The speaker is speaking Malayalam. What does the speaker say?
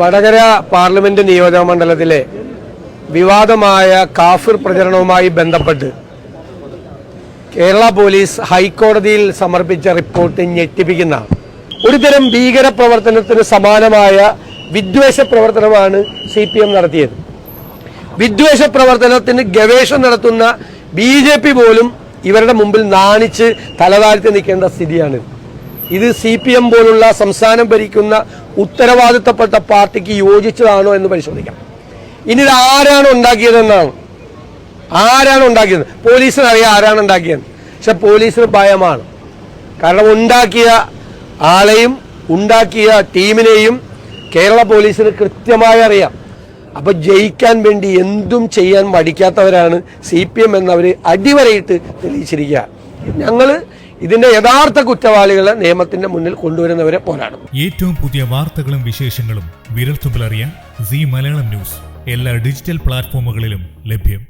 വടകര പാർലമെന്റ് നിയോജക മണ്ഡലത്തിലെ വിവാദമായ കാഫിർ പ്രചരണവുമായി ബന്ധപ്പെട്ട് കേരള പോലീസ് ഹൈക്കോടതിയിൽ സമർപ്പിച്ച റിപ്പോർട്ട് ഞെട്ടിപ്പിക്കുന്ന ഒരുതരം ഭീകര പ്രവർത്തനത്തിന് സമാനമായ വിദ്വേഷ പ്രവർത്തനമാണ് സി പി എം നടത്തിയത്. വിദ്വേഷ പ്രവർത്തനത്തിന് ഗവേഷണം നടത്തുന്ന ബി ജെ പി പോലും ഇവരുടെ മുമ്പിൽ നാണിച്ച് തലതാഴ്ത്തി നിൽക്കേണ്ട സ്ഥിതിയാണ് ഇത് സി പി എം പോലുള്ള സംസ്ഥാനം ഭരിക്കുന്ന ഉത്തരവാദിത്തപ്പെട്ട പാർട്ടിക്ക് യോജിച്ചതാണോ എന്ന് പരിശോധിക്കാം. ഇനി ഇത് ആരാണ് ഉണ്ടാക്കിയതെന്നാണ്. ആരാണ് ഉണ്ടാക്കിയത്? പോലീസിന് അറിയാം ആരാണ് ഉണ്ടാക്കിയത് പക്ഷെ പോലീസിന് ഭയമാണ്. കാരണം ഉണ്ടാക്കിയ ആളെയും ഉണ്ടാക്കിയ ടീമിനെയും കേരള പോലീസിന് കൃത്യമായി അറിയാം. അപ്പൊ ജയിക്കാൻ വേണ്ടി എന്തും ചെയ്യാൻ മടിക്കാത്തവരാണ് സി പി എം എന്നവർ അടിവരയിട്ട് തെളിയിച്ചിരിക്കുക. ഞങ്ങൾ ഇതിന്റെ യഥാർത്ഥ കുറ്റവാളികളെ നിയമത്തിന്റെ മുന്നിൽ കൊണ്ടുവരുന്നവരെ പോരാടും. ഏറ്റവും പുതിയ വാർത്തകളും വിശേഷങ്ങളും വിരൽത്തുമ്പിലറിയാൻ സി മലയാളം ന്യൂസ്. എല്ലാ ഡിജിറ്റൽ പ്ലാറ്റ്ഫോമുകളിലും ലഭ്യം.